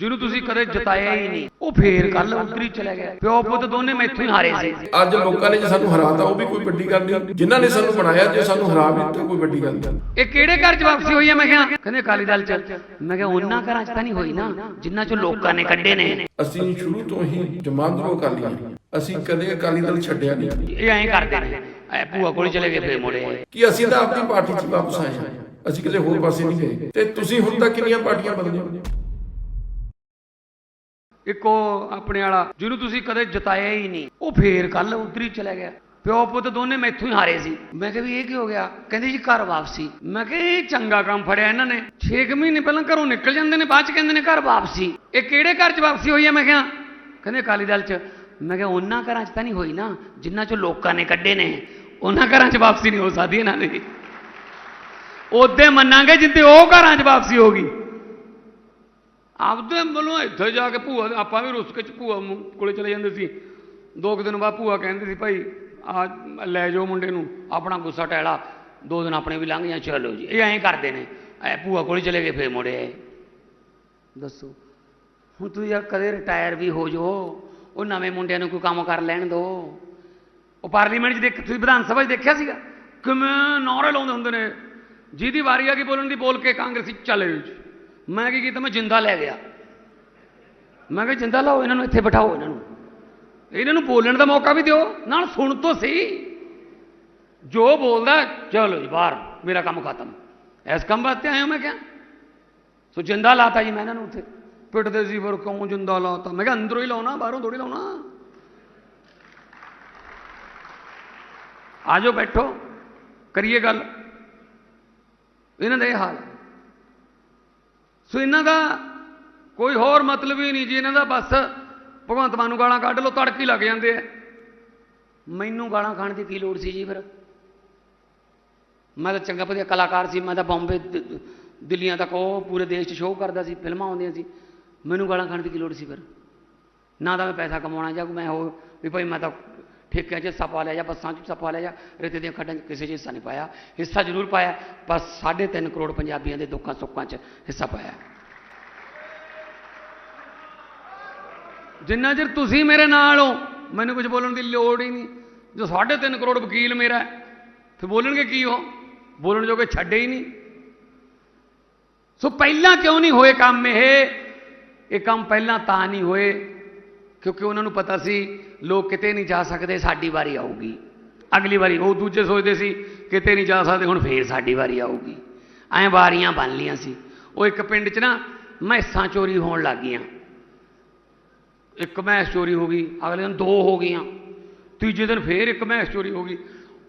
ਜਿਹਨੂੰ ਤੁਸੀਂ ਕਦੇ ਜਿਤਾਇਆ ਹੀ ਨਹੀਂ। ਉਹ ਫੇਰ ਕੱਲ ਉਤਰੀ ਚਲਾ ਗਿਆ ਪਿਓ ਪੁੱਤ ਦੋਨੇ ਮੈਥੋਂ ਹੀ ਹਾਰੇ ਸੀ। ਅੱਜ ਲੋਕਾਂ ਨੇ ਜੇ ਸਾਨੂੰ ਹਰਾਤਾ ਉਹ ਵੀ ਕੋਈ ਵੱਡੀ ਗੱਲ ਨਹੀਂ। ਜਿਨ੍ਹਾਂ ਨੇ ਸਾਨੂੰ ਬਣਾਇਆ ਜੇ ਸਾਨੂੰ ਹਰਾ ਵੀ ਦਿੱਤਾ ਕੋਈ ਵੱਡੀ ਗੱਲ ਨਹੀਂ। ਇਹ ਕਿਹੜੇ ਘਰ ਚ ਵਾਪਸੀ ਹੋਈ ਹੈ ਮੈਂ ਕਿਹਾ ਕਹਿੰਦੇ ਅਕਾਲੀ ਦਲ ਚ। ਮੈਂ ਕਿਹਾ ਉਹਨਾਂ ਘਰਾਂ ਚ ਤਾਂ ਨਹੀਂ ਹੋਈ ਨਾ ਜਿੰਨਾ ਚ ਲੋਕਾਂ ਨੇ ਕੱਢੇ ਨੇ। ਅਸੀਂ ਸ਼ੁਰੂ ਤੋਂ ਹੀ ਜਮਾਂਦਰੂ ਅਕਾਲੀ ਹਾਂ ਅਸੀਂ ਕਦੇ ਅਕਾਲੀ ਦਲ ਛੱਡਿਆ ਨਹੀਂ। ਇਹ ਐਂ ਕਰਦੇ ਨੇ। ਐ ਭੂਆ ਕੋਲ ਚਲੇ ਗਏ ਫੇਰ ਮੁੜੇ। ਕਿ ਅਸੀਂ ਤਾਂ ਆਪਣੀ ਪਾਰਟੀ 'ਚ ਵਾਪਸ ਆਏ ਹਾਂ। ਅਸੀਂ ਕਿਸੇ ਹੋਰ ਪਾਸੇ ਨਹੀਂ ਗਏ। ਤੇ ਤੁਸੀਂ ਹੁਣ ਤੱਕ ਕਿੰਨੀਆਂ ਪਾਰਟੀਆਂ ਬਦਲੀਆਂ ਇੱਕ ਉਹ ਆਪਣੇ ਵਾਲਾ, ਜਿਹਨੂੰ ਤੁਸੀਂ ਕਦੇ ਜਤਾਇਆ ਹੀ ਨਹੀਂ। ਉਹ ਫੇਰ ਕੱਲ ਹੀ ਚਲਾ ਗਿਆ। ਪਿਓ ਪੁੱਤ ਦੋਨੇ ਮੈਥੋਂ ਹੀ ਹਾਰੇ ਸੀ। ਮੈਂ ਕਿਹਾ ਵੀ ਇਹ ਕੀ ਹੋ ਗਿਆ? ਕਹਿੰਦੇ ਜੀ ਘਰ ਵਾਪਸੀ। ਮੈਂ ਕਿਹਾ ਇਹ ਚੰਗਾ ਕੰਮ ਫੜਿਆ ਇਹਨਾਂ ਨੇ। 6 ਮਹੀਨੇ ਪਹਿਲਾਂ ਘਰੋਂ ਨਿਕਲ ਜਾਂਦੇ ਨੇ, ਬਾਅਦ ਚ ਕਹਿੰਦੇ ਨੇ ਘਰ ਵਾਪਸੀ। ਇਹ ਕਿਹੜੇ ਘਰ ਚ ਵਾਪਸੀ ਹੋਈ ਹੈ ਮੈਂ ਕਿਹਾ, ਕਹਿੰਦੇ ਅਕਾਲੀ ਦਲ ਚ। ਮੈਂ ਕਿਹਾ, ਉਹਨਾਂ ਘਰਾਂ ਚ ਤਾਂ ਨਹੀਂ ਹੋਈ ਨਾ ਜਿੰਨਾ ਚ ਲੋਕਾਂ ਨੇ ਕੱਢੇ ਨੇ। ਉਹਨਾਂ ਘਰਾਂ ਚ ਵਾਪਸੀ ਨਹੀਂ ਹੋ ਸਕਦੀ ਇਹਨਾਂ ਦੀ। ਉਹਦੇ ਮੰਨਾਂਗੇ ਜਿੱਤੇ ਉਹ ਘਰਾਂ ਚ ਵਾਪਸੀ ਹੋਗੀ ਆਪਦੇ ਵੱਲੋਂ ਇੱਥੇ ਜਾ ਕੇ ਭੂਆ ਆਪਾਂ ਵੀ ਰੁਸਕ ਚ ਭੂਆ ਕੋਲੇ ਚਲੇ ਜਾਂਦੇ ਸੀ। ਦੋ ਕੁ ਦਿਨ ਬਾਅਦ ਭੂਆ ਕਹਿੰਦੇ ਸੀ, ਭਾਈ, ਆ ਲੈ ਜਾਓ ਮੁੰਡੇ ਨੂੰ, ਆਪਣਾ ਗੁੱਸਾ ਟੈਲਾ ਦੋ ਦਿਨ ਆਪਣੇ ਵੀ ਲੰਘ ਜਾਂ ਚਲੋ ਜੀ। ਇਹ ਐਂ ਕਰਦੇ ਨੇ। ਐ ਭੂਆ ਕੋਲੇ ਚਲੇ ਗਏ ਫੇਰ ਮੁੜੇ ਆਏ। ਦੱਸੋ, ਹੁਣ ਤੁਸੀਂ ਯਾਰ ਕਦੇ ਰਿਟਾਇਰ ਵੀ ਹੋ ਜਾਓ, ਉਹ ਨਵੇਂ ਮੁੰਡਿਆਂ ਨੂੰ ਕੋਈ ਕੰਮ ਕਰ ਲੈਣ ਦਿਓ ਉਹ ਪਾਰਲੀਮੈਂਟ 'ਚ ਦੇਖ ਤੁਸੀਂ ਵਿਧਾਨ ਸਭਾ 'ਚ ਦੇਖਿਆ ਸੀਗਾ? ਕਿਵੇਂ ਨਾਰੇ ਲਾਉਂਦੇ ਹੁੰਦੇ ਨੇ। ਜਿਹਦੀ ਵਾਰੀ ਆ ਗਈ ਬੋਲਣ ਦੀ, ਬੋਲ ਕੇ ਕਾਂਗਰਸੀ ਚਲੇ ਜੀ ਮੈਂ ਕੀ ਕੀਤਾ? ਮੈਂ ਜਿੰਦਾ ਲੈ ਗਿਆ। ਮੈਂ ਕਿਹਾ, ਜਿੰਦਾ ਲਾਓ, ਇਹਨਾਂ ਨੂੰ ਇੱਥੇ ਬਿਠਾਓ, ਇਹਨਾਂ ਨੂੰ। ਇਹਨਾਂ ਨੂੰ ਬੋਲਣ ਦਾ ਮੌਕਾ ਵੀ ਦਿਓ। ਨਾਲ ਸੁਣ ਤੋਂ ਸਹੀ। ਜੋ ਬੋਲਦਾ, ਚਲੋ ਜੀ, ਬਾਹਰ, ਮੇਰਾ ਕੰਮ ਖਤਮ। ਇਸ ਕੰਮ ਵਾਸਤੇ ਆਇਆ ਮੈਂ ਕਿਹਾ। ਸੋ ਜਿੰਦਾ ਲਾਤਾ ਜੀ ਮੈਂ ਇਹਨਾਂ ਨੂੰ ਉੱਥੇ। ਪਿੱਟਦੇ ਸੀ ਫਿਰ, ਕਿਉਂ ਜਿੰਦਾ ਲਾਤਾ? ਮੈਂ ਕਿਹਾ, ਅੰਦਰੋਂ ਹੀ ਲਾਉਣਾ, ਬਾਹਰੋਂ ਥੋੜੀ ਲਾਉਣਾ। ਆਜੋ ਬੈਠੋ। ਕਰੀਏ ਗੱਲ। ਇਹਨਾਂ ਦਾ ਇਹ ਹਾਲ। ਸੋ ਇਹਨਾਂ ਦਾ ਕੋਈ ਹੋਰ ਮਤਲਬ ਹੀ ਨਹੀਂ ਜੀ, ਇਹਨਾਂ ਦਾ ਬਸ ਭਗਵੰਤ ਮਾਨ ਨੂੰ ਗਾਲਾਂ ਕੱਢ ਲੋ ਤੜਕੀ ਲੱਗ ਜਾਂਦੇ ਆ। ਮੈਨੂੰ ਗਾਲਾਂ ਖਾਣ ਦੀ ਕੀ ਲੋੜ ਸੀ ਜੀ ਫਿਰ? ਮੈਂ ਤਾਂ ਚੰਗਾ ਵਧੀਆ ਕਲਾਕਾਰ ਸੀ, ਮੈਂ ਤਾਂ ਬੰਬੇ ਦਿੱਲੀਆਂ ਤੱਕ ਉਹ ਪੂਰੇ ਦੇਸ਼ 'ਚ ਸ਼ੋਅ ਕਰਦਾ ਸੀ, ਫਿਲਮਾਂ ਆਉਂਦੀਆਂ ਸੀ। ਮੈਨੂੰ ਗਾਲਾਂ ਖਾਣ ਦੀ ਕੀ ਲੋੜ ਸੀ ਫਿਰ? ਨਾ ਤਾਂ ਮੈਂ ਪੈਸਾ ਕਮਾਉਣਾ ਜਾਂ ਮੈਂ ਹੋ ਵੀ ਭਾਈ ਮੈਂ ਤਾਂ ਠੇਕਿਆਂ 'ਚ ਹਿੱਸਾ ਪਾ ਲਿਆ ਜਾਂ ਬੱਸਾਂ 'ਚ ਹਿੱਸਾ ਪਾ ਲਿਆ ਜਾਂ ਰੇਤੇ ਦੀਆਂ ਖੱਡਾਂ 'ਚ ਕਿਸੇ 'ਚ ਹਿੱਸਾ ਨਹੀਂ ਪਾਇਆ। ਹਿੱਸਾ ਜ਼ਰੂਰ ਪਾਇਆ ਬਸ 3.5 ਕਰੋੜ ਪੰਜਾਬੀਆਂ ਦੇ ਦੁੱਖਾਂ ਸੁੱਖਾਂ 'ਚ ਹਿੱਸਾ ਪਾਇਆ। ਜਿੰਨਾ ਚਿਰ ਤੁਸੀਂ ਮੇਰੇ ਨਾਲ ਹੋ, ਮੈਨੂੰ ਕੁਝ ਬੋਲਣ ਦੀ ਲੋੜ ਹੀ ਨਹੀਂ। ਜੋ 3.5 ਕਰੋੜ ਵਕੀਲ ਮੇਰਾ ਫਿਰ ਬੋਲਣਗੇ ਕੀ ਹੋ ਬੋਲਣ ਜੋਗੇ ਛੱਡੇ ਹੀ ਨਹੀਂ। ਸੋ ਪਹਿਲਾਂ ਕਿਉਂ ਨਹੀਂ ਹੋਏ ਕੰਮ ਇਹ? ਇਹ ਕੰਮ ਪਹਿਲਾਂ ਤਾਂ ਨਹੀਂ ਹੋਏ। ਕਿਉਂਕਿ ਉਹਨਾਂ ਨੂੰ ਪਤਾ ਸੀ, ਲੋਕ ਕਿਤੇ ਨਹੀਂ ਜਾ ਸਕਦੇ, ਸਾਡੀ ਵਾਰੀ ਆਊਗੀ। ਅਗਲੀ ਵਾਰੀ ਉਹ ਦੂਜੇ ਸੋਚਦੇ ਸੀ, ਕਿਤੇ ਨਹੀਂ ਜਾ ਸਕਦੇ, ਹੁਣ ਫੇਰ ਸਾਡੀ ਵਾਰੀ ਆਊਗੀ। ਐਂ ਵਾਰੀਆਂ ਬਣ ਲੀਆਂ ਸੀ। ਉਹ ਇੱਕ ਪਿੰਡ 'ਚ ਨਾ ਮੈਸਾਂ ਚੋਰੀ ਹੋਣ ਲੱਗ ਗਈਆਂ। ਇੱਕ ਮੈਸ ਚੋਰੀ ਹੋ ਗਈ, ਅਗਲੇ ਦਿਨ ਦੋ ਹੋ ਗਈਆਂ। ਤੀਜੇ ਦਿਨ ਫੇਰ ਇੱਕ ਮੈਸ ਚੋਰੀ ਹੋ ਗਈ।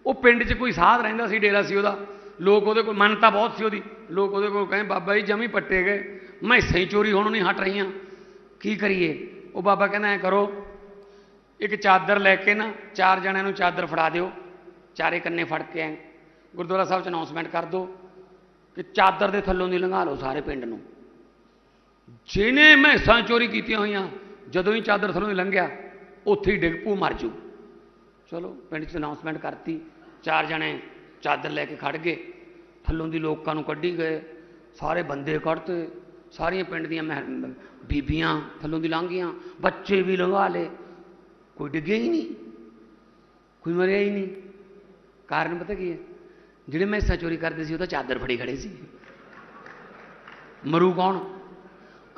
ਉਹ ਪਿੰਡ 'ਚ ਕੋਈ ਸਾਧ ਰਹਿੰਦਾ ਸੀ, ਡੇਰਾ ਸੀ ਉਹਦਾ। ਲੋਕ ਉਹਦੇ ਕੋਲ ਮੰਨਤਾ ਬਹੁਤ ਸੀ ਉਹਦੀ। ਲੋਕ ਉਹਦੇ ਕੋਲ ਕਹਿੰਦੇ, ਬਾਬਾ ਜੀ ਜਮੀ ਪੱਟੇ ਗਏ। ਮੈਸਾਂ ਹੀ ਚੋਰੀ ਹੋਣੋਂ ਨਹੀਂ ਹਟ ਰਹੀਆਂ। ਕੀ ਕਰੀਏ? ਉਹ ਬਾਬਾ ਕਹਿੰਦਾ ਐ ਕਰੋ, ਇੱਕ ਚਾਦਰ ਲੈ ਕੇ ਨਾ, ਚਾਰ ਜਣਿਆਂ ਨੂੰ ਚਾਦਰ ਫੜਾ ਦਿਓ। ਚਾਰੇ ਕੰਨੇ ਫੜ ਕੇ ਐ ਗੁਰਦੁਆਰਾ ਸਾਹਿਬ 'ਚ ਅਨਾਉਂਸਮੈਂਟ ਕਰ ਦਿਓ ਕਿ ਚਾਦਰ ਦੇ ਥੱਲੋਂ ਦੀ ਲੰਘਾ ਲਓ ਸਾਰੇ ਪਿੰਡ ਨੂੰ। ਜਿਹਨੇ ਮੈਸਾਂ ਚੋਰੀ ਕੀਤੀਆਂ ਹੋਈਆਂ, ਜਦੋਂ ਹੀ ਚਾਦਰ ਥੱਲੋਂ ਦੀ ਲੰਘਿਆ, ਉੱਥੇ ਹੀ ਡਿੱਗ ਪੂ ਮਰ ਜੂ। ਚਲੋ, ਪਿੰਡ 'ਚ ਅਨਾਉਂਸਮੈਂਟ ਕਰਤੀ, ਚਾਰ ਜਣੇ ਚਾਦਰ ਲੈ ਕੇ ਖੜ ਗਏ। ਥੱਲੋਂ ਦੀ ਲੋਕਾਂ ਨੂੰ ਕੱਢੀ ਗਏ, ਸਾਰੇ ਬੰਦੇ ਕੱਢਤੇ। ਸਾਰੀਆਂ ਪਿੰਡ ਦੀਆਂ ਮਹਿ- ਬੀਬੀਆਂ ਥੱਲੋਂ ਦੀ ਲੰਘ ਬੱਚੇ ਵੀ ਲੰਘਾ ਲਏ। ਕੋਈ ਡਿੱਗਿਆ ਹੀ ਨਹੀਂ, ਕੋਈ ਮਰਿਆ ਹੀ ਨਹੀਂ। ਕਾਰਨ ਪਤਾ ਕੀ ਹੈ? ਜਿਹੜੇ ਮੈਸਾਂ ਚੋਰੀ ਕਰਦੇ ਸੀ, ਉਹ ਤਾਂ ਚਾਦਰ ਫੜੀ ਖੜੇ ਸੀ। ਮਰੂ ਕੌਣ?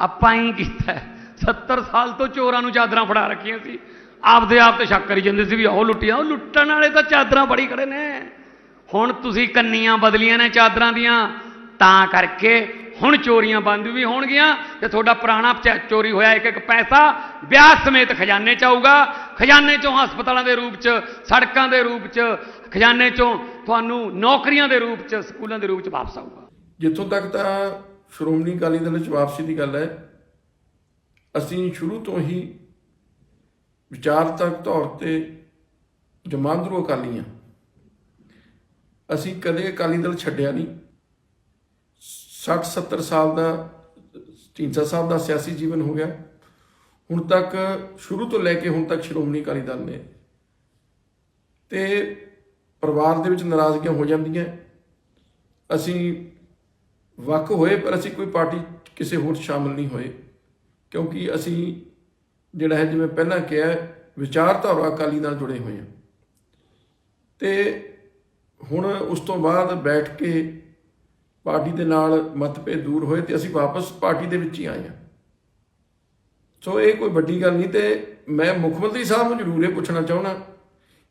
ਆਪਾਂ ਹੀ ਕੀਤਾ ਹੈ। 70 ਸਾਲ ਤੋਂ ਚੋਰਾਂ ਨੂੰ ਚਾਦਰਾਂ ਫੜਾ ਰੱਖੀਆਂ ਸੀ। ਆਪਦੇ ਆਪ ਤੇ ਸ਼ੱਕ ਕਰੀ ਜਾਂਦੇ ਸੀ ਵੀ ਉਹ ਲੁੱਟੀਆਂ ਉਹ ਲੁੱਟਣ ਵਾਲੇ ਤਾਂ ਚਾਦਰਾਂ ਫੜੀ ਖੜੇ ਨੇ। ਹੁਣ ਤੁਸੀਂ ਕੰਨੀਆਂ ਬਦਲੀਆਂ ਨੇ ਚਾਦਰਾਂ ਦੀਆਂ, ਤਾਂ ਕਰਕੇ ਹੁਣ ਚੋਰੀਆਂ ਬੰਦ ਵੀ ਹੋਣਗੀਆਂ ਤੇ ਤੁਹਾਡਾ ਪੁਰਾਣਾ ਚੋਰੀ ਹੋਇਆ ਇੱਕ ਇੱਕ ਪੈਸਾ ਵਿਆਹ ਸਮੇਤ ਖਜ਼ਾਨੇ ਚ ਆਊਗਾ। ਖਜ਼ਾਨੇ ਚੋਂ ਹਸਪਤਾਲਾਂ ਦੇ ਰੂਪ ਚ, ਸੜਕਾਂ ਦੇ ਰੂਪ ਚ, ਖਜ਼ਾਨੇ ਚੋਂ ਤੁਹਾਨੂੰ ਨੌਕਰੀਆਂ ਦੇ ਰੂਪ ਚ, ਸਕੂਲਾਂ ਦੇ ਰੂਪ ਚ ਵਾਪਸ ਆਊਗਾ। ਜਿੱਥੋਂ ਤੱਕ ਤਾਂ ਸ਼੍ਰੋਮਣੀ ਅਕਾਲੀ ਦਲ ਵਿੱਚ ਵਾਪਸੀ ਦੀ ਗੱਲ ਹੈ, ਅਸੀਂ ਸ਼ੁਰੂ ਤੋਂ ਹੀ ਵਿਚਾਰਤਕ ਤੌਰ ਤੇ ਜਮਾਂਦਰੂ ਅਕਾਲੀ ਹਾਂ। ਅਸੀਂ ਕਦੇ ਅਕਾਲੀ ਦਲ ਛੱਡਿਆ ਨਹੀਂ। 60 70 ਸਾਲ ਦਾ ਢੀਂਡਸਾ ਸਾਹਿਬ ਦਾ ਸਿਆਸੀ ਜੀਵਨ ਹੋ ਗਿਆ। ਹੁਣ ਤੱਕ ਸ਼ੁਰੂ ਤੋਂ ਲੈ ਕੇ ਹੁਣ ਤੱਕ ਸ਼੍ਰੋਮਣੀ ਅਕਾਲੀ ਦਲ ਨੇ। ਤੇ ਪਰਿਵਾਰ ਦੇ ਵਿੱਚ ਨਾਰਾਜ਼ਗੀਆਂ ਹੋ ਜਾਂਦੀਆਂ। ਅਸੀਂ ਵੱਖ ਹੋਏ, ਪਰ ਅਸੀਂ ਕੋਈ ਪਾਰਟੀ ਕਿਸੇ ਹੋਰ 'ਚ ਸ਼ਾਮਲ ਨਹੀਂ ਹੋਏ। ਕਿਉਂਕਿ ਅਸੀਂ ਜਿਹੜਾ ਹੈ, ਜਿਵੇਂ ਪਹਿਲਾਂ ਕਿਹਾ, ਵਿਚਾਰਧਾਰਾ ਅਕਾਲੀ ਨਾਲ ਜੁੜੇ ਹੋਏ ਹਾਂ। ਤੇ ਹੁਣ ਉਸ ਤੋਂ ਬਾਅਦ ਬੈਠ ਕੇ ਪਾਰਟੀ ਦੇ ਨਾਲ ਮਤਭੇਦ ਦੂਰ ਹੋਏ ਤੇ ਅਸੀਂ ਵਾਪਸ ਪਾਰਟੀ ਦੇ ਵਿੱਚ ਹੀ ਆਏ ਹਾਂ। ਸੋ ਇਹ ਕੋਈ ਵੱਡੀ ਗੱਲ ਨਹੀਂ ਤੇ ਮੈਂ ਮੁੱਖ ਮੰਤਰੀ ਸਾਹਿਬ ਨੂੰ ਜ਼ਰੂਰ ਇਹ ਪੁੱਛਣਾ ਚਾਹੁੰਦਾ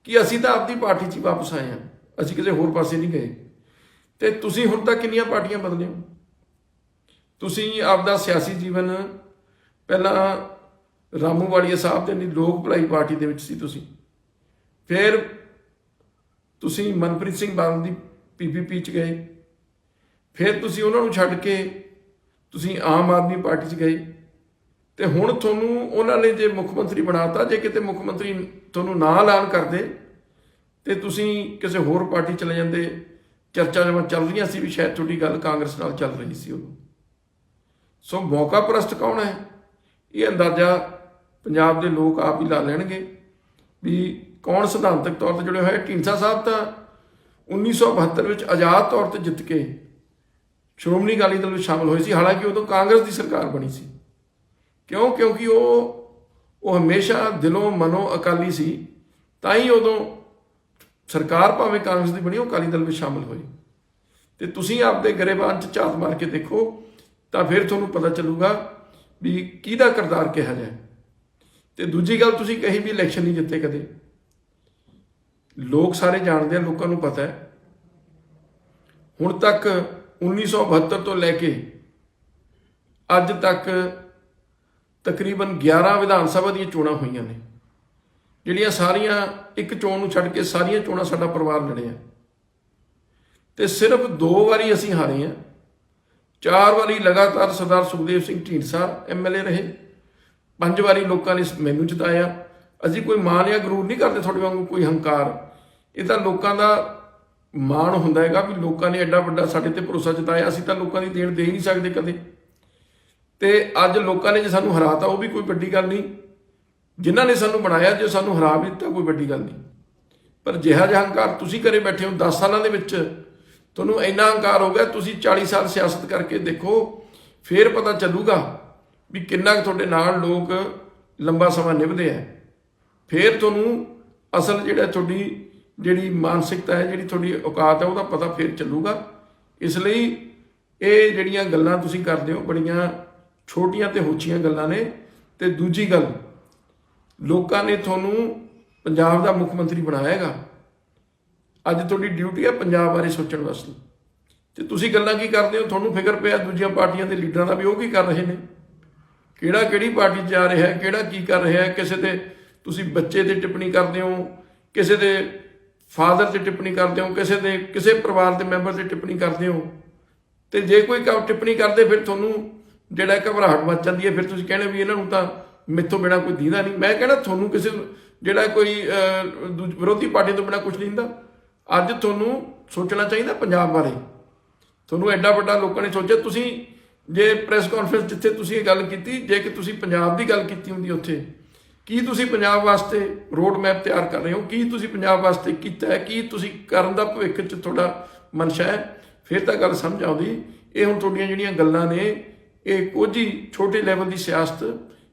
ਕਿ ਅਸੀਂ ਤਾਂ ਆਪਦੀ ਪਾਰਟੀ 'ਚ ਹੀ ਵਾਪਸ ਆਏ ਹਾਂ। ਅਸੀਂ ਕਿਸੇ ਹੋਰ ਪਾਸੇ ਨਹੀਂ ਗਏ। ਤੇ ਤੁਸੀਂ ਹੁਣ ਤੱਕ ਕਿੰਨੀਆਂ ਪਾਰਟੀਆਂ ਬਦਲੇ ਹੋ ਤੁਸੀਂ ਆਪਦਾ ਸਿਆਸੀ ਜੀਵਨ ਪਹਿਲਾਂ ਰਾਮੂ ਵਾਲੀਆ ਸਾਹਿਬ ਦੇ ਲਈ ਲੋਕ ਭਲਾਈ ਪਾਰਟੀ ਦੇ ਵਿੱਚ ਸੀ ਤੁਸੀਂ। ਫਿਰ ਤੁਸੀਂ ਮਨਪ੍ਰੀਤ ਸਿੰਘ ਬਾਦਲ ਦੀ ਪੀਪੀਪੀ ਚ ਗਏ। ਫਿਰ ਤੁਸੀਂ ਉਹਨਾਂ ਨੂੰ ਛੱਡ ਕੇ ਤੁਸੀਂ ਆਮ ਆਦਮੀ ਪਾਰਟੀ ਚ ਗਏ। ਤੇ ਹੁਣ ਤੁਹਾਨੂੰ ਉਹਨਾਂ ਨੇ ਜੇ ਮੁੱਖ ਮੰਤਰੀ ਬਣਾਤਾ, ਜੇ ਕਿਤੇ ਮੁੱਖ ਮੰਤਰੀ ਤੁਹਾਨੂੰ ਨਾ ਐਲਾਨ ਕਰਦੇ, ਤੇ ਤੁਸੀਂ ਕਿਸੇ ਹੋਰ ਪਾਰਟੀ ਚਲੇ ਜਾਂਦੇ। ਚਰਚਾ ਜਿਵੇਂ ਚੱਲ ਰਹੀਆਂ ਸੀ ਵੀ ਸ਼ਾਇਦ ਤੁਹਾਡੀ ਗੱਲ ਕਾਂਗਰਸ ਨਾਲ ਚੱਲ ਰਹੀ ਸੀ ਉਹ ਸੋ ਮੌਕਾ ਪ੍ਰਸਤ ਕੌਣ ਹੈ? ਇਹ ਅੰਦਾਜ਼ਾ ਪੰਜਾਬ ਦੇ ਲੋਕ ਆਪ ਹੀ ਲਾ ਲੈਣਗੇ ਵੀ ਕੌਣ ਸਿਧਾਂਤਕ ਤੌਰ ਤੇ ਜੁੜੇ ਹੋਏ ਢੀਂਡਸਾ ਸਾਹਿਬ ਤਾਂ 1972 ਵਿੱਚ ਆਜ਼ਾਦ ਤੌਰ ਤੇ ਜਿੱਤ ਕੇ ਸ਼੍ਰੋਮਣੀ ਅਕਾਲੀ ਦਲ ਵਿੱਚ ਸ਼ਾਮਲ ਹੋਏ ਸੀ। ਹਾਲਾਂਕਿ ਉਦੋਂ ਕਾਂਗਰਸ ਦੀ ਸਰਕਾਰ ਬਣੀ ਸੀ। ਕਿਉਂ? ਕਿਉਂਕਿ ਉਹ ਉਹ ਹਮੇਸ਼ਾ ਦਿਲੋਂ ਮਨੋਂ ਅਕਾਲੀ ਸੀ। ਤਾਂ ਹੀ ਉਦੋਂ ਸਰਕਾਰ ਭਾਵੇਂ ਕਾਂਗਰਸ ਦੀ ਬਣੀ, ਉਹ ਅਕਾਲੀ ਦਲ ਵਿੱਚ ਸ਼ਾਮਲ ਹੋਈ। ਤੇ ਤੁਸੀਂ ਆਪਦੇ ਗਰੇਬਾਨ ਚ ਝਾਤ ਮਾਰ ਕੇ ਦੇਖੋ, ਤਾਂ ਫਿਰ ਤੁਹਾਨੂੰ ਪਤਾ ਚੱਲੂਗਾ ਵੀ ਕਿਹਦਾ ਕਿਰਦਾਰ ਕਿਹਾ ਜਾਏ। ਤੇ ਦੂਜੀ ਗੱਲ, ਤੁਸੀਂ ਕਹੀ ਵੀ ਇਲੈਕਸ਼ਨ ਨਹੀਂ ਜਿੱਤੇ ਕਦੇ। ਲੋਕ ਸਾਰੇ ਜਾਣਦੇ ਆ, ਲੋਕਾਂ ਨੂੰ ਪਤਾ ਹੈ। ਹੁਣ ਤੱਕ 1972 ਤੋਂ ਲੈ ਕੇ ਅੱਜ ਤੱਕ ਤਕਰੀਬਨ 11 ਵਿਧਾਨ ਸਭਾ ਦੀਆਂ ਚੋਣਾਂ ਹੋਈਆਂ ਨੇ। ਜਿਹੜੀਆਂ ਸਾਰੀਆਂ ਇੱਕ ਚੋਣ ਨੂੰ ਛੱਡ ਕੇ ਸਾਰੀਆਂ ਚੋਣਾਂ ਸਾਡਾ ਪਰਿਵਾਰ ਲੜਿਆ ਤੇ ਸਿਰਫ ਦੋ ਵਾਰੀ ਅਸੀਂ ਹਾਰੇ ਆ। ਚਾਰ ਵਾਰੀ ਲਗਾਤਾਰ ਸਰਦਾਰ ਸੁਖਦੇਵ ਸਿੰਘ ਢੀਂਡਸਾ ਐਮਐਲਏ ਰਹੇ। ਪੰਜ ਵਾਰੀ ਲੋਕਾਂ ਨੇ ਮੈਨੂੰ ਜਿਤਾਇਆ। ਅਸੀਂ ਕੋਈ ਮਾਣ ਜਾਂ ਗਰੂਰ ਨਹੀਂ ਕਰਦੇ ਤੁਹਾਡੇ ਵਾਂਗੂ ਕੋਈ ਹੰਕਾਰ। ਇਹ ਤਾਂ ਲੋਕਾਂ ਦਾ ਮਾਣ ਹੁੰਦਾ ਹੈਗਾ ਵੀ ਲੋਕਾਂ ਨੇ ਐਡਾ ਵੱਡਾ ਸਾਡੇ ਤੇ ਭਰੋਸਾ ਜਤਾਇਆ, ਅਸੀਂ ਤਾਂ ਲੋਕਾਂ ਦੀ ਦੇਣ ਦੇ ਹੀ ਨਹੀਂ ਸਕਦੇ ਕਦੇ। ਤੇ ਅੱਜ ਲੋਕਾਂ ਨੇ ਜੇ ਸਾਨੂੰ ਹਰਾਤਾ, ਉਹ ਵੀ ਕੋਈ ਵੱਡੀ ਗੱਲ ਨਹੀਂ। ਜਿਨ੍ਹਾਂ ਨੇ ਸਾਨੂੰ ਬਣਾਇਆ, ਜੇ ਸਾਨੂੰ ਹਰਾ ਵੀ ਦਿੱਤਾ, ਕੋਈ ਵੱਡੀ ਗੱਲ ਨਹੀਂ। ਪਰ ਜਿਹਾ ਜਿਹਾ ਹੰਕਾਰ ਤੁਸੀਂ ਕਰੇ ਬੈਠੇ ਹੋ 10 ਸਾਲਾਂ ਦੇ ਵਿੱਚ ਤੁਹਾਨੂੰ ਇੰਨਾ ਹੰਕਾਰ ਹੋ ਗਿਆ, ਤੁਸੀਂ 40 ਸਾਲ ਸਿਆਸਤ ਕਰਕੇ ਦੇਖੋ, ਫੇਰ ਪਤਾ ਚੱਲੂਗਾ ਵੀ ਕਿੰਨਾ ਕੁ ਤੁਹਾਡੇ ਨਾਲ ਲੋਕ ਲੰਬਾ ਸਮਾਂ ਨਿਭਦੇ ਆ। ਫੇਰ ਤੁਹਾਨੂੰ ਅਸਲ ਜਿਹੜਾ ਤੁਹਾਡੀ ਜਿਹੜੀ ਮਾਨਸਿਕਤਾ ਹੈ, ਜਿਹੜੀ ਤੁਹਾਡੀ ਔਕਾਤ ਹੈ, ਉਹਦਾ ਪਤਾ ਫੇਰ ਚੱਲੂਗਾ। ਇਸ ਲਈ ਇਹ ਜਿਹੜੀਆਂ ਗੱਲਾਂ ਤੁਸੀਂ ਕਰਦੇ ਹੋ, ਬੜੀਆਂ ਛੋਟੀਆਂ ਤੇ ਹੋਛੀਆਂ ਗੱਲਾਂ ਨੇ। ਤੇ ਦੂਜੀ ਗੱਲ, ਲੋਕਾਂ ਨੇ ਤੁਹਾਨੂੰ ਪੰਜਾਬ ਦਾ ਮੁੱਖ ਮੰਤਰੀ ਬਣਾਇਆ ਹੈਗਾ। ਅੱਜ ਤੁਹਾਡੀ ਡਿਊਟੀ ਹੈ ਪੰਜਾਬ ਬਾਰੇ ਸੋਚਣ ਵਾਸਤੇ। ਤੇ ਤੁਸੀਂ ਗੱਲਾਂ ਕੀ ਕਰਦੇ ਹੋ? ਤੁਹਾਨੂੰ ਫਿਕਰ ਪਿਆ ਦੂਜੀਆਂ ਪਾਰਟੀਆਂ ਦੇ ਲੀਡਰਾਂ ਦਾ ਵੀ ਉਹ ਕੀ ਕਰ ਰਹੇ ਨੇ? ਕਿਹੜਾ ਕਿਹੜੀ ਪਾਰਟੀ 'ਚ ਜਾ ਰਿਹਾ ਹੈ, ਕਿਹੜਾ ਕੀ ਕਰ ਰਿਹਾ ਹੈ? ਕਿਸੇ ਤੇ ਤੁਸੀਂ ਬੱਚੇ ਤੇ ਟਿੱਪਣੀ ਕਰਦੇ ਹੋ, ਕਿਸੇ ਦੇ ਫਾਦਰ ਤੇ ਟਿੱਪਣੀ ਕਰਦੇ ਹੋ ਕਿਸੇ ਦੇ ਕਿਸੇ ਪਰਿਵਾਰ ਦੇ ਮੈਂਬਰ ਤੇ ਟਿੱਪਣੀ ਕਰਦੇ ਹੋ ਤੇ ਜੇ ਕੋਈ ਕੰਮ ਟਿੱਪਣੀ ਕਰਦੇ ਫਿਰ ਤੁਹਾਨੂੰ ਜਿਹੜਾ ਘਬਰਾਹਟ ਮਚ ਜਾਂਦੀ ਹੈ ਫਿਰ ਤੁਸੀਂ ਕਹਿੰਦੇ ਵੀ ਇਹਨਾਂ ਨੂੰ ਤਾਂ ਮੇਥੋਂ ਬਿਨਾ ਕੋਈ ਦੀਦਾ ਨਹੀਂ। ਮੈਂ ਕਹਿੰਦਾ ਤੁਹਾਨੂੰ ਕਿਸੇ ਜਿਹੜਾ ਕੋਈ ਅਹ, ਵਿਰੋਧੀ ਪਾਰਟੀ ਤੋਂ ਬਿਨਾ ਕੁਝ ਨਹੀਂ ਦਿੰਦਾ ਅੱਜ ਤੁਹਾਨੂੰ ਸੋਚਣਾ ਚਾਹੀਦਾ ਪੰਜਾਬ ਬਾਰੇ। ਤੁਹਾਨੂੰ ਐਡਾ ਵੱਡਾ ਲੋਕਾਂ ਨੇ ਸੋਚਿਆ। ਤੁਸੀਂ ਜੇ ਪ੍ਰੈਸ ਕਾਨਫਰੰਸ ਜਿੱਥੇ ਤੁਸੀਂ ਇਹ ਗੱਲ ਕੀਤੀ ਜੇ ਕਿ ਤੁਸੀਂ ਪੰਜਾਬ ਦੀ ਗੱਲ ਕੀਤੀ ਹੁੰਦੀ ਉੱਥੇ ਕੀ ਤੁਸੀਂ ਪੰਜਾਬ ਵਾਸਤੇ ਰੋਡ ਮੈਪ ਤਿਆਰ ਕਰ ਰਹੇ ਹੋ? ਕੀ ਤੁਸੀਂ ਪੰਜਾਬ ਵਾਸਤੇ ਕੀਤਾ ਹੈ? ਕੀ ਤੁਸੀਂ ਕਰਨ ਦਾ ਭਵਿੱਖ 'ਚ ਤੁਹਾਡਾ ਮਨਸ਼ਾ ਹੈ? ਫਿਰ ਤਾਂ ਗੱਲ ਸਮਝ ਆਉਂਦੀ। ਇਹ ਹੁਣ ਤੁਹਾਡੀਆਂ ਜਿਹੜੀਆਂ ਗੱਲਾਂ ਨੇ, ਇਹ ਕੁਝ ਹੀ ਛੋਟੇ ਲੈਵਲ ਦੀ ਸਿਆਸਤ,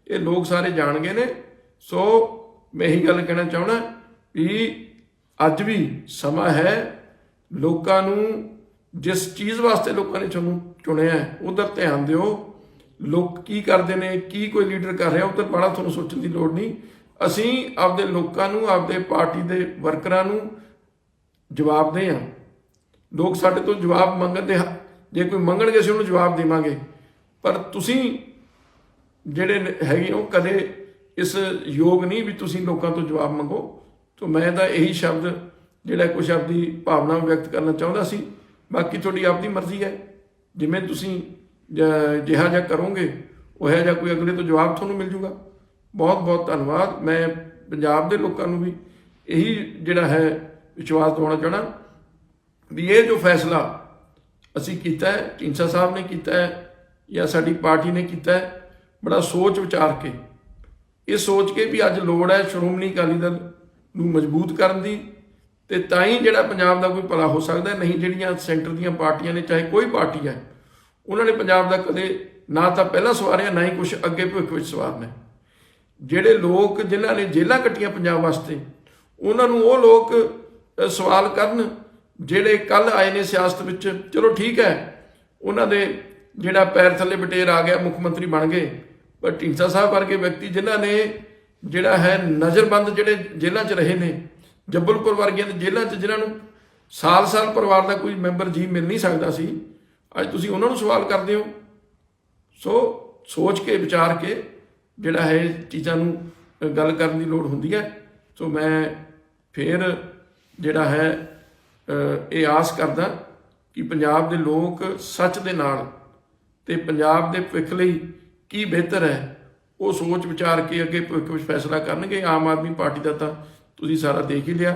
ਇਹ ਲੋਕ ਸਾਰੇ ਜਾਣਗੇ ਨੇ। ਸੋ ਮੈਂ ਇਹੀ ਗੱਲ ਕਹਿਣਾ ਚਾਹਣਾ ਵੀ ਅੱਜ ਵੀ ਸਮਾਂ ਹੈ, ਲੋਕਾਂ ਨੂੰ ਜਿਸ ਚੀਜ਼ ਵਾਸਤੇ ਲੋਕਾਂ ਨੇ ਤੁਹਾਨੂੰ ਚੁਣਿਆ ਹੈ ਧਿਆਨ ਦਿਓ। ਲੋਕ ਕੀ ਕਰਦੇ ਨੇ, ਕੀ ਕੋਈ ਲੀਡਰ ਕਰ ਰਿਹਾ ਉਧਰ ਬੜਾ ਤੁਹਾਨੂੰ ਸੋਚਣ ਦੀ ਲੋੜ ਨਹੀਂ। ਅਸੀਂ ਆਪਦੇ ਲੋਕਾਂ ਨੂੰ, ਆਪਦੇ ਪਾਰਟੀ ਦੇ ਵਰਕਰਾਂ ਨੂੰ ਜਵਾਬ ਦੇ ਹਾਂ। ਲੋਕ ਸਾਡੇ ਤੋਂ ਜਵਾਬ ਮੰਗਣ ਦੇ ਹ- ਜੇ ਕੋਈ ਮੰਗਣਗੇ, ਅਸੀਂ ਉਹਨੂੰ ਜਵਾਬ ਦੇਵਾਂਗੇ। ਪਰ ਤੁਸੀਂ ਜਿਹੜੇ ਹੈਗੇ ਉਹ ਕਦੇ ਇਸ ਯੋਗ ਨਹੀਂ ਵੀ ਤੁਸੀਂ ਲੋਕਾਂ ਤੋਂ ਜਵਾਬ ਮੰਗੋ। ਤਾਂ ਮੈਂ ਤਾਂ ਇਹੀ ਸ਼ਬਦ, ਜਿਹੜਾ ਕੁਝ ਆਪਦੀ ਭਾਵਨਾ ਵਿਅਕਤ ਕਰਨਾ ਚਾਹੁੰਦਾ ਸੀ। ਬਾਕੀ ਤੁਹਾਡੀ ਆਪਦੀ ਮਰਜ਼ੀ ਹੈ। ਜਿਵੇਂ ਤੁਸੀਂ ਜਿਹਾ ਜਿਹਾ ਕਰੋਗੇ, ਉਹ ਜਿਹਾ ਕੋਈ ਅਗਲੇ ਤੋਂ ਜਵਾਬ ਤੁਹਾਨੂੰ ਮਿਲ ਜੂਗਾ। ਬਹੁਤ ਬਹੁਤ ਧੰਨਵਾਦ। ਮੈਂ ਪੰਜਾਬ ਦੇ ਲੋਕਾਂ ਨੂੰ ਵੀ ਇਹੀ ਜਿਹੜਾ ਹੈ ਵਿਸ਼ਵਾਸ ਦਿਵਾਉਣਾ ਚਾਹਣਾ ਵੀ ਇਹ ਜੋ ਫੈਸਲਾ ਅਸੀਂ ਕੀਤਾ ਹੈ, ਢੀਂਡਸਾ ਸਾਹਿਬ ਨੇ ਕੀਤਾ ਹੈ ਜਾਂ ਸਾਡੀ ਪਾਰਟੀ ਨੇ ਕੀਤਾ ਹੈ, ਬੜਾ ਸੋਚ ਵਿਚਾਰ ਕੇ, ਇਹ ਸੋਚ ਕੇ ਵੀ ਅੱਜ ਲੋੜ ਹੈ ਸ਼੍ਰੋਮਣੀ ਅਕਾਲੀ ਦਲ ਨੂੰ ਮਜ਼ਬੂਤ ਕਰਨ ਦੀ ਤੇ ਤਾਂ ਹੀ ਜਿਹੜਾ ਪੰਜਾਬ ਦਾ ਕੋਈ ਭਲਾ ਹੋ ਸਕਦਾ ਨਹੀਂ ਜਿਹੜੀਆਂ ਸੈਂਟਰ ਦੀਆਂ ਪਾਰਟੀਆਂ ਨੇ, ਚਾਹੇ ਕੋਈ ਪਾਰਟੀ ਹੈ ਉਹਨਾਂ ਨੇ ਪੰਜਾਬ ਦਾ ਕਦੇ ਨਾ ਤਾਂ ਪਹਿਲਾਂ ਸਵਾਰਿਆ, ਨਾ ਹੀ ਕੁਝ ਅੱਗੇ ਭਵਿੱਖ ਵਿੱਚ ਸਵਾਰਨਾ ਜਿਹੜੇ ਲੋਕ ਜਿਨ੍ਹਾਂ ਨੇ ਜੇਲਾਂ ਕੱਟੀਆਂ ਪੰਜਾਬ ਵਾਸਤੇ, ਉਹਨਾਂ ਨੂੰ ਉਹ ਲੋਕ ਸਵਾਲ ਕਰਨ, ਜਿਹੜੇ ਕੱਲ ਆਏ ਨੇ ਸਿਆਸਤ ਵਿੱਚ, ਚਲੋ ਠੀਕ ਹੈ, ਉਹਨਾਂ ਦੇ ਜਿਹੜਾ ਪੈਰ ਥੱਲੇ ਬਟੇਰ ਆ ਗਿਆ, ਮੁੱਖ ਮੰਤਰੀ ਬਣ ਗਏ, ਪਰ ਢੀਂਡਸਾ ਸਾਹਿਬ ਵਰਗੇ ਵਿਅਕਤੀ ਜਿਨ੍ਹਾਂ ਨੇ ਜਿਹੜਾ ਹੈ ਨਜ਼ਰਬੰਦ ਜਿਹੜੇ ਜੇਲ੍ਹਾਂ 'ਚ ਰਹੇ ਨੇ, ਜੱਬਲਪੁਰ ਵਰਗੀਆਂ ਦੇ ਜੇਲ੍ਹਾਂ 'ਚ ਜਿਨ੍ਹਾਂ ਨੂੰ ਸਾਲ-ਸਾਲ ਪਰਿਵਾਰ ਦਾ ਕੋਈ ਮੈਂਬਰ ਜੀ ਮਿਲ ਨਹੀਂ ਸਕਦਾ ਸੀ ਅੱਜ ਤੁਸੀਂ ਉਹਨਾਂ ਨੂੰ ਸਵਾਲ ਕਰਦੇ ਹੋ। ਸੋ ਸੋਚ ਕੇ, ਵਿਚਾਰ ਕੇ ਜਿਹੜਾ ਹੈ ਚੀਜ਼ਾਂ ਨੂੰ ਗੱਲ ਕਰਨ ਦੀ ਲੋੜ ਹੁੰਦੀ ਹੈ। ਸੋ ਮੈਂ ਫੇਰ ਜਿਹੜਾ ਹੈ ਇਹ ਆਸ ਕਰਦਾ ਕਿ ਪੰਜਾਬ ਦੇ ਲੋਕ ਸੱਚ ਦੇ ਨਾਲ ਤੇ ਪੰਜਾਬ ਦੇ ਭਵਿੱਖ ਲਈ ਕੀ ਬਿਹਤਰ ਹੈ, ਉਹ ਸੋਚ ਵਿਚਾਰ ਕੇ ਅੱਗੇ ਭਵਿੱਖ ਵਿੱਚ ਫੈਸਲਾ ਕਰਨਗੇ। ਆਮ ਆਦਮੀ ਪਾਰਟੀ ਦਾ ਤਾਂ ਤੁਸੀਂ ਸਾਰਾ ਦੇਖ ਹੀ ਲਿਆ।